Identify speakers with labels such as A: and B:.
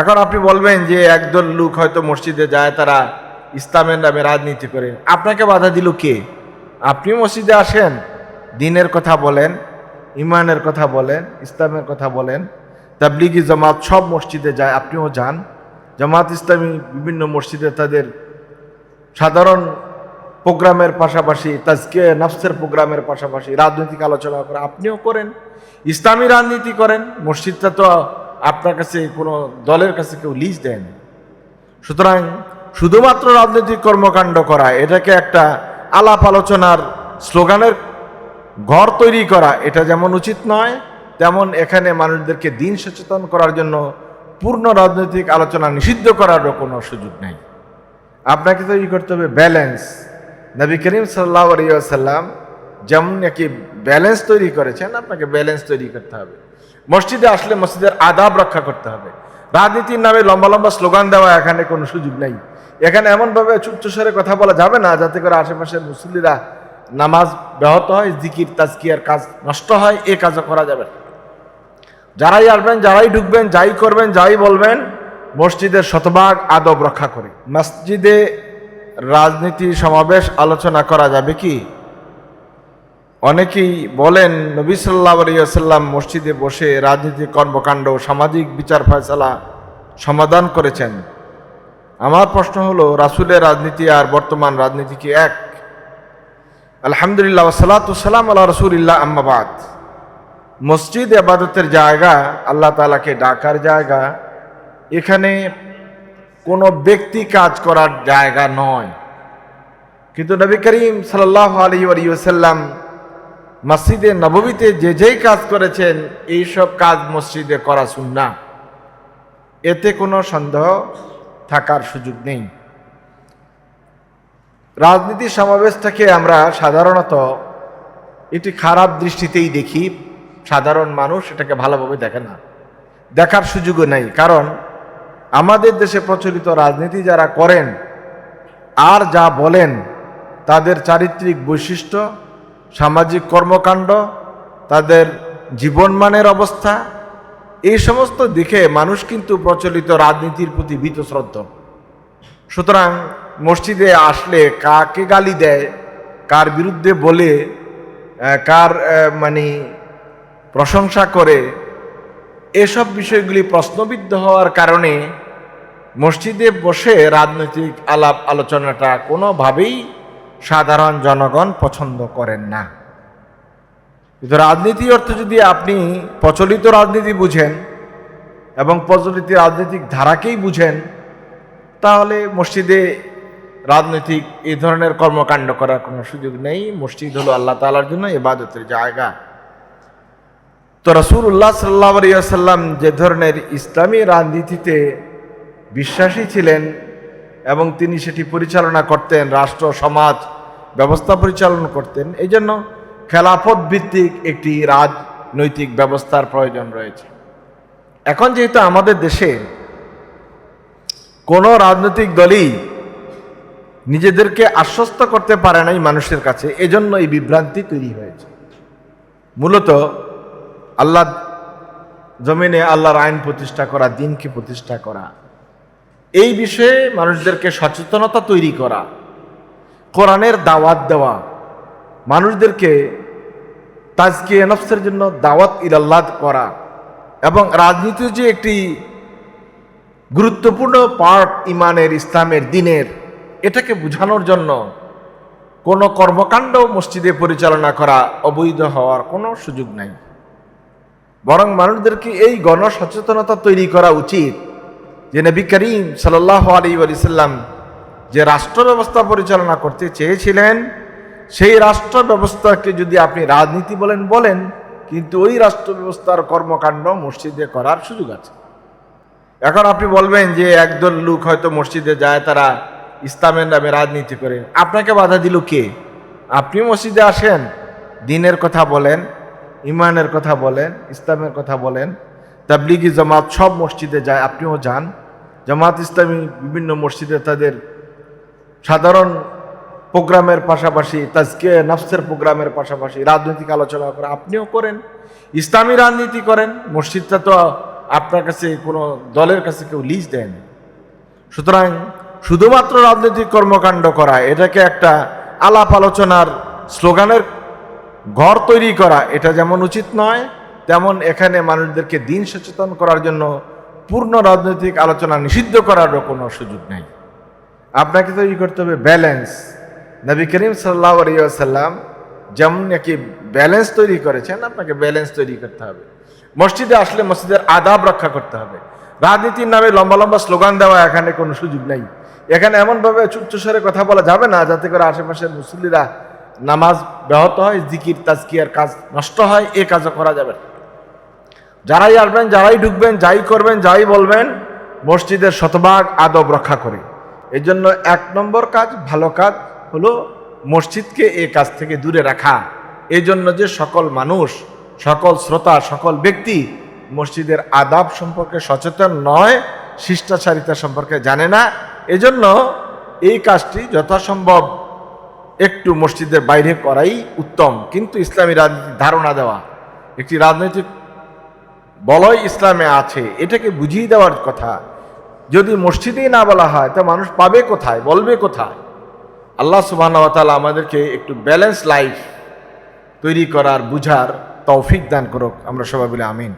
A: এখন আপনি বলবেন যে একদল লোক হয়তো মসজিদে যায়, তারা ইসলামের নামে রাজনীতি করে। আপনাকে বাধা দিল কে? আপনি মসজিদে আসেন, দিনের কথা বলেন, ইমানের কথা বলেন, ইসলামের কথা বলেন, তাবলিগি জামাত সব মসজিদে যায়, আপনিও যান। জামাত ইসলামী বিভিন্ন মসজিদে তাদের সাধারণ প্রোগ্রামের পাশাপাশি, তাজকে নফসের প্রোগ্রামের পাশাপাশি রাজনৈতিক আলোচনা করে, আপনিও করেন। ইসলামী রাজনীতি করেন, মসজিদটা তো আপনার কাছে কোনো দলের কাছে কেউ লিজ দেয়নি। সুতরাং শুধুমাত্র রাজনৈতিক কর্মকাণ্ড করা, এটাকে একটা আলাপ আলোচনার স্লোগানের ঘর তৈরি করা, এটা যেমন উচিত নয়, তেমন এখানে মানুষদেরকে দিন সচেতন করার জন্য পূর্ণ রাজনৈতিক আলোচনা নিষিদ্ধ করারও কোনো সুযোগ নেই। আপনাকে তৈরি করতে হবে ব্যালেন্স। নবী করিম সাল্লাহ আলিয়াল্লাম যেমন নাকি ব্যালেন্স তৈরি করেছেন, আপনাকে ব্যালেন্স তৈরি করতে হবে। মসজিদে আসলে মসজিদের আদাব রক্ষা করতে হবে। রাজনীতির নামে লম্বা লম্বা স্লোগান দেওয়া এখানে কোনো সুযোগ নেই। এখানে এমনভাবে উচ্চস্বরে কথা বলা যাবে না, যাতে করে আশেপাশের মুসল্লিরা নামাজ ব্যাহত হয়, জিকির, তাজকিয়ার কাজ নষ্ট হয়, এ কাজও করা যাবে। যারাই আসবেন, যারাই ঢুকবেন, যাই করবেন, যাই বলবেন, মসজিদের শতভাগ আদব রক্ষা করে। মসজিদে রাজনীতি সমাবেশ আলোচনা করা যাবে কি? অনেকেই বলেন, নবী সাল্লাহ আলিয়াল্লাম মসজিদে বসে রাজনীতি, কর্মকাণ্ড, সামাজিক বিচার ফয়সালা সমাধান করেছেন। আমার প্রশ্ন হলো, রাসুলের রাজনীতি আর বর্তমান রাজনীতি কি এক? আলহামদুলিল্লাহ সালাতাম আল্লাহ রসুলিল্লাহ আম্মাবাদ মসজিদ আবাদতের জায়গা, আল্লাহ তালাকে ডাকার জায়গা, এখানে কোনো ব্যক্তি কাজ করার জায়গা নয়। কিন্তু নবী করিম সাল্লাহ আলী মসজিদে নববীতে যে যেই কাজ করেছেন এইসব কাজ মসজিদে করা সুন্না এতে কোনো সন্দেহ থাকার সুযোগ নেই। রাজনীতি সমাবেশটাকে আমরা সাধারণত এটি খারাপ দৃষ্টিতেই দেখি। সাধারণ মানুষ এটাকে ভালোভাবে দেখে না। দেখার সুযোগও নেই। কারণ আমাদের দেশে প্রচলিত রাজনীতি যারা করেন, আর যা বলেন, তাদের চারিত্রিক বৈশিষ্ট্য সামাজিক কর্মকাণ্ড, তাদের জীবনমানের অবস্থা, এই সমস্ত দিকে মানুষ কিন্তু প্রচলিত রাজনীতির প্রতি ভীত শ্রদ্ধ। সুতরাং মসজিদে আসলে কাকে গালি দেয়, কার বিরুদ্ধে বলে কার মানে প্রশংসা করে, এসব বিষয়গুলি প্রশ্নবিদ্ধ হওয়ার কারণে মসজিদে বসে রাজনৈতিক আলাপ আলোচনাটা কোনোভাবেই সাধারণ জনগণ পছন্দ করেন না। কিন্তু রাজনীতি অর্থে যদি আপনি প্রচলিত রাজনীতি বুঝেন এবং প্রচলিত রাজনৈতিক ধারাকেই বুঝেন, তাহলে মসজিদে রাজনৈতিক এই ধরনের কর্মকাণ্ড করার কোনো সুযোগ নেই। মসজিদ হলো আল্লাহ তালার জন্য এবাদতের জায়গা। তো রসুল্লাহ সাল্লাহ সাল্লাম যে ধরনের ইসলামী রাজনীতিতে বিশ্বাসী ছিলেন এবং তিনি সেটি পরিচালনা করতেন রাষ্ট্র, সমাজ ব্যবস্থা পরিচালনা করতেন। এই জন্য খেলাফত ভিত্তিক একটি রাজনৈতিক ব্যবস্থার প্রয়োজন রয়েছে। এখন যেহেতু আমাদের দেশে কোনো রাজনৈতিক দলই নিজেদেরকে আশ্বস্ত করতে পারে নাই মানুষের কাছে, এজন্য এই বিভ্রান্তি তৈরি হয়েছে। মূলত আল্লাহ জমিনে আল্লাহর আইন প্রতিষ্ঠা করা, দিনকে প্রতিষ্ঠা করা, এই বিষয়ে মানুষদেরকে সচেতনতা তৈরি করা কোরআনের দাওয়াত দেওয়া। মানুষদেরকে তাজকে নফসের জন্য দাওয়াত ইলাল্লাহ করা এবং রাজনীতির যে একটি গুরুত্বপূর্ণ পার্ট ইমানের, ইসলামের, দিনের, এটাকে বোঝানোর জন্য কোনো কর্মকাণ্ড মসজিদে পরিচালনা করা অবৈধ হওয়ার কোনো সুযোগ নাই। বরং মানুষদেরকে এই গণ সচেতনতা তৈরি করা উচিত যে নবী করিম সাল্লাহ আলী আলিয়াল্লাম যে রাষ্ট্র ব্যবস্থা পরিচালনা করতে চেয়েছিলেন, সেই রাষ্ট্র ব্যবস্থাকে যদি আপনি রাজনীতি বলেন বলেন, কিন্তু ওই রাষ্ট্র ব্যবস্থার কর্মকাণ্ড মসজিদে করার সুযোগ আছে। এখন আপনি বলবেন যে একদল লোক হয়তো মসজিদে যায়, তারা ইসলামের নামে রাজনীতি করে। আপনাকে বাধা দিল কে? আপনি মসজিদে আসেন, দিনের কথা বলেন, ইমানের কথা বলেন, ইসলামের কথা বলেন, তাবলিগি জামাত সব মসজিদে যায়, আপনিও যান। জামাত ইসলামী বিভিন্ন মসজিদে তাদের সাধারণ প্রোগ্রামের পাশাপাশি, তাজকে নফসের প্রোগ্রামের পাশাপাশি রাজনৈতিক আলোচনা করে আপনিও করেন, ইসলামী রাজনীতি করেন, মসজিদটা তো আপনার কাছে কোনো দলের কাছে কেউ লিজ দেয় না সুতরাং শুধুমাত্র রাজনৈতিক কর্মকাণ্ড করা, এটাকে একটা আলাপ আলোচনার স্লোগানের ঘর তৈরি করা, এটা যেমন উচিত নয়, তেমন এখানে মানুষদেরকে দিন সচেতন করার জন্য পূর্ণ রাজনৈতিক আলোচনা নিষিদ্ধ করারও কোনো সুযোগ নেই। আপনাকে তৈরি করতে হবে ব্যালেন্স নবী করিম সাল্লাহ আলিয়াল্লাম যেমন নাকি ব্যালেন্স তৈরি করেছেন, আপনাকে ব্যালেন্স তৈরি করতে হবে। মসজিদে আসলে মসজিদের আদাব রক্ষা করতে হবে। রাজনীতির নামে লম্বা লম্বা স্লোগান দেওয়া এখানে কোনো সুযোগ নেই। এখানে এমনভাবে উচ্চস্বরে কথা বলা যাবে না, যাতে করে আশেপাশের মুসল্লিরা নামাজ ব্যাহত হয়, জিকির, তাজকিয়ার কাজ নষ্ট হয়, এ কাজও করা যাবে যারাই আসবেন, যারাই ঢুকবেন, যাই করবেন, যাই বলবেন, মসজিদের শতভাগ আদব রক্ষা করে। এই জন্য এক নম্বর কাজ, ভালো কাজ হলো মসজিদকে এ কাজ থেকে দূরে রাখা। এই জন্য যে সকল মানুষ, সকল শ্রোতা, সকল ব্যক্তি মসজিদের আদাব সম্পর্কে সচেতন নয়, শিষ্টাচারিতা সম্পর্কে জানে না, এজন্য এই কাজটি যথাসম্ভব একটু মসজিদের বাইরে করাই উত্তম। কিন্তু ইসলামী রাজনীতির ধারণা দেওয়া, একটি রাজনৈতিক বলয় ইসলামে আছে, এটাকে বুঝিয়ে দেওয়ার কথা। যদি মসজিদেই না বলা হয়, তা মানুষ পাবে কোথায়, বলবে কোথায়? আল্লাহ সুবাহ আমাদেরকে একটু ব্যালেন্স লাইফ তৈরি করার, বুঝার তৌফিক দান করুক। আমরা সবাই বলে আমিন।